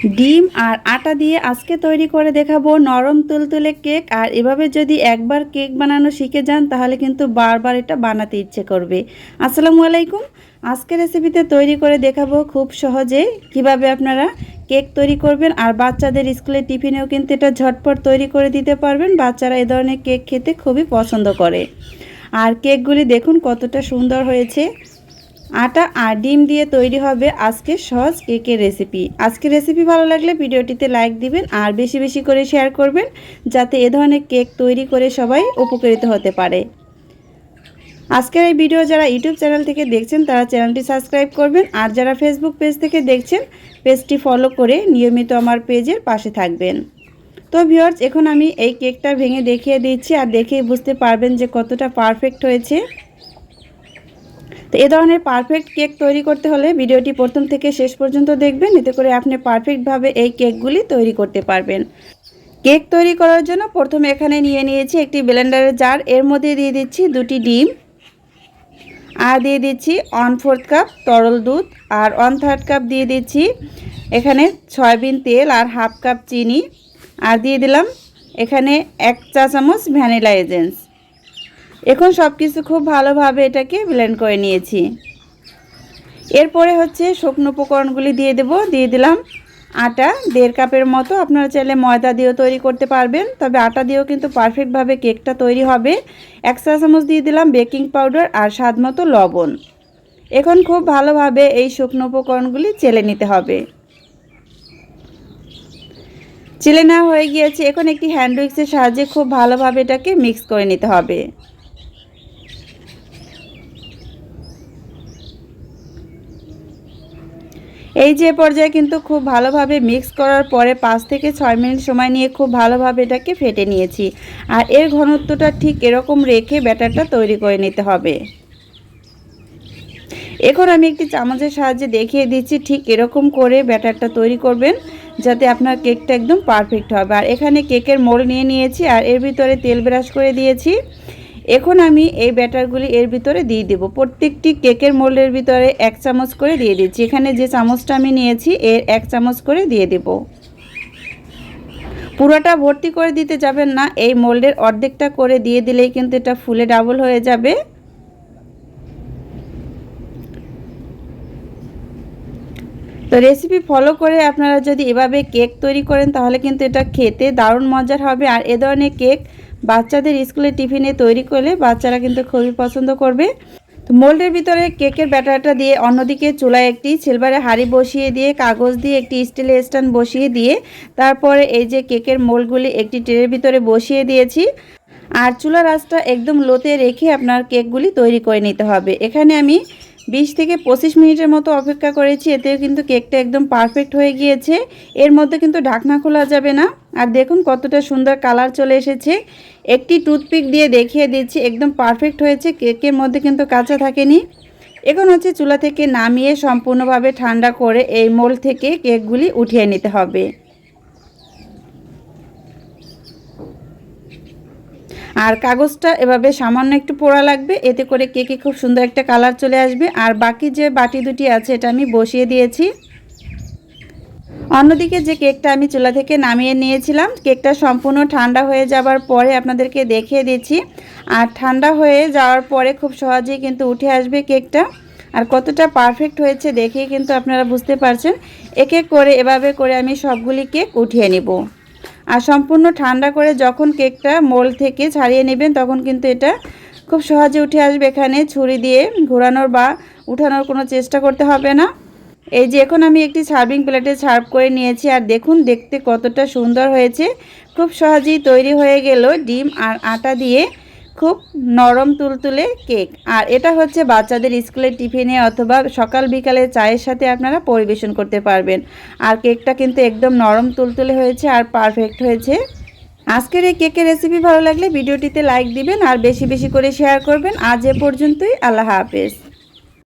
ডিম আর আটা দিয়ে আজকে তৈরি করে দেখাবো নরম তুলতুলে কেক। আর এভাবে যদি একবার কেক বানানো শিখে যান, তাহলে কিন্তু বারবার এটা বানাতে ইচ্ছে করবে। আসসালামু আলাইকুম। আজকে রেসিপিতে তৈরি করে দেখাবো খুব সহজে কীভাবে আপনারা কেক তৈরি করবেন। আর বাচ্চাদের স্কুলের টিফিনেও কিন্তু এটা ঝটপট তৈরি করে দিতে পারবেন। বাচ্চারা এ ধরনের কেক খেতে খুবই পছন্দ করে। আর কেকগুলি দেখুন কতটা সুন্দর হয়েছে। আটা আর ডিম দিয়ে তৈরি হবে আজকে সহজ কেকের রেসিপি আজকের রেসিপি ভালো লাগলে ভিডিওটিতে লাইক দিবেন আর বেশি বেশি করে শেয়ার করবেন, যাতে এ ধরনের কেক তৈরি করে সবাই উপকৃত হতে পারে। আজকের এই ভিডিও যারা ইউটিউব চ্যানেল থেকে দেখছেন, তারা চ্যানেলটি সাবস্ক্রাইব করবেন আর যারা ফেসবুক পেজ থেকে দেখছেন পেজটি ফলো করে নিয়মিত আমার পেজের পাশে থাকবেন। তো ভিউয়ার্স এখন আমি এই কেকটা ভেঙে দেখিয়ে দিচ্ছি আর দেখেই বুঝতে পারবেন যে কতটা পারফেক্ট হয়েছে। তো এ ধরনের পারফেক্ট কেক তৈরি করতে হলে ভিডিওটি প্রথম থেকে শেষ পর্যন্ত দেখবেন। এতে করে আপনি পারফেক্টভাবে এই কেকগুলি তৈরি করতে পারবেন। কেক তৈরি করার জন্য প্রথমে এখানে নিয়ে নিয়েছি একটি ব্লেন্ডারের জার এর মধ্যে দিয়ে দিচ্ছি দুটি ডিম। আর দিয়ে দিচ্ছি ওয়ান ফোর্থ কাপ তরল দুধ। আর ওয়ান থার্ড কাপ দিয়ে দিচ্ছি এখানে সয়াবিন তেল আর হাফ কাপ চিনি। আর দিয়ে দিলাম এখানে এক চা চামচ ভ্যানিলা এজেন্স এখন সব কিছু খুব ভালোভাবে এটাকে ব্লেন্ড করে নিয়েছি। এরপরে হচ্ছে শুকনো উপকরণগুলি দিয়ে দেব। দিয়ে দিলাম আটা, দেড় কাপের মতো। আপনারা চাইলে ময়দা দিয়েও তৈরি করতে পারবেন, তবে আটা দিয়েও কিন্তু পারফেক্টভাবে কেকটা তৈরি হবে। এক চা চামচ দিয়ে দিলাম বেকিং পাউডার আর স্বাদ মতো লবণ। এখন খুব ভালোভাবে এই শুকনো উপকরণগুলি চেলে নিতে হবে। চেলে নেওয়া হয়ে গিয়েছে। এখন একটি হ্যান্ড উইক্সের সাহায্যে খুব ভালোভাবে এটাকে মিক্স করে নিতে হবে। এই যে পর্যায়ে কিন্তু খুব ভালোভাবে মিক্স করার পরে পাঁচ থেকে ছয় মিনিট সময় নিয়ে খুব ভালোভাবে এটাকে ফেটে নিয়েছি। আর এর ঘনত্বটা ঠিক এরকম রেখে ব্যাটারটা তৈরি করে নিতে হবে। এখন আমি একটি চামচের সাহায্যে দেখিয়ে দিচ্ছি ঠিক এরকম করে ব্যাটারটা তৈরি করবেন, যাতে আপনার কেকটা একদম পারফেক্ট হবে। আর এখানে কেকের মোল নিয়ে নিয়েছি, আর এর ভিতরে তেল ব্রাশ করে দিয়েছি। এখন আমি এই ব্যাটারগুলি এর ভিতরে দিয়ে দেব। প্রত্যেকটি কেকের মোল্ডের ভিতরে এক চামচ করে দিয়ে দিচ্ছি। এখানে যে চামচটা আমি নিয়েছি, এর এক চামচ করে দিয়ে দেব। পুরোটা ভর্তি করে দিতে যাবেন না, এই মোল্ডের অর্ধেকটা করে দিয়ে দিলেই কিন্তু এটা ফুলে ডাবল হয়ে যাবে। তো রেসিপি ফলো করে আপনারা যদি এভাবে কেক তৈরি করেন, তাহলে কিন্তু এটা খেতে দারুণ মজার হবে। আর এ ধরনের কেক বাচ্চাদের স্কুলে টিফিনে তৈরি করলে বাচ্চারা কিন্তু খুবই পছন্দ করবে। তো মোল্ডের ভিতরে কেকের ব্যাটারটা দিয়ে অন্যদিকে চুলায় একটি সিলভারে হাঁড়ি বসিয়ে দিয়ে, কাগজ দিয়ে একটি স্টিলের স্ট্যান্ড বসিয়ে দিয়ে, তারপরে এই যে কেকের মোল্ডগুলি একটি ট্রের ভিতরে বসিয়ে দিয়েছি। আর চুলার আঁচটা একদম লোতে রেখে আপনার কেকগুলি তৈরি করে নিতে হবে। এখানে আমি বিশ থেকে পঁচিশ মিনিটের মতো অপেক্ষা করেছি, এতেও কিন্তু কেকটা একদম পারফেক্ট হয়ে গিয়েছে। এর মধ্যে কিন্তু ঢাকনা খোলা যাবে না। আর দেখুন কতটা সুন্দর কালার চলে এসেছে। একটি টুথপিক দিয়ে দেখিয়ে দিচ্ছি, একদম পারফেক্ট হয়েছে। কেকের মধ্যে কিন্তু কাঁচা থাকেনি। এখন হচ্ছে চুলা থেকে নামিয়ে সম্পূর্ণভাবে ঠান্ডা করে এই মোল থেকে কেকগুলি উঠিয়ে নিতে হবে। আর কাগজটা এভাবে সামান্য একটু পোড়া লাগবে, এতে করে কেকে খুব সুন্দর একটা কালার চলে আসবে। আর বাকি যে বাটি দুটি আছে, এটা আমি বসিয়ে দিয়েছি। অন্যদিকে যে কেকটা আমি চুলা থেকে নামিয়ে নিয়েছিলাম, কেকটা সম্পূর্ণ ঠান্ডা হয়ে যাবার পরে আপনাদেরকে দেখিয়ে দিচ্ছি। আর ঠান্ডা হয়ে যাওয়ার পরে খুব সহজেই কিন্তু উঠে আসবে কেকটা। আর কতটা পারফেক্ট হয়েছে দেখেই কিন্তু আপনারা বুঝতে পারছেন। এক এক করে এভাবে করে আমি সবগুলি কেক উঠিয়ে নেব। আর সম্পূর্ণ ঠান্ডা করে যখন কেকটা মোল থেকে ছাড়িয়ে নেবেন, তখন কিন্তু এটা খুব সহজে উঠে আসবে এখানে। ছুরি দিয়ে ঘোরানোর বা উঠানোর কোনো চেষ্টা করতে হবে না। এই যে এখন আমি একটি সার্ভিং প্লেটে সার্ভ করে নিয়েছি, আর দেখুন দেখতে কতটা সুন্দর হয়েছে। খুব সহজেই তৈরি হয়ে গেল ডিম আর আটা দিয়ে। খুব নরম তুলতুলে কেক। আর এটা হচ্ছে বাচ্চাদের স্কুলের টিফিনে অথবা সকাল বিকালে চায়ের সাথে আপনারা পরিবেশন করতে পারবেন। আর কেকটা কিন্তু একদম নরম তুলতুলে হয়েছে আর পারফেক্ট হয়েছে। আজকের এই কেকের রেসিপি ভালো লাগলে ভিডিওটিতে লাইক দিবেন আর বেশি বেশি করে শেয়ার করবেন। আজ এ পর্যন্তই, আল্লাহ হাফেজ।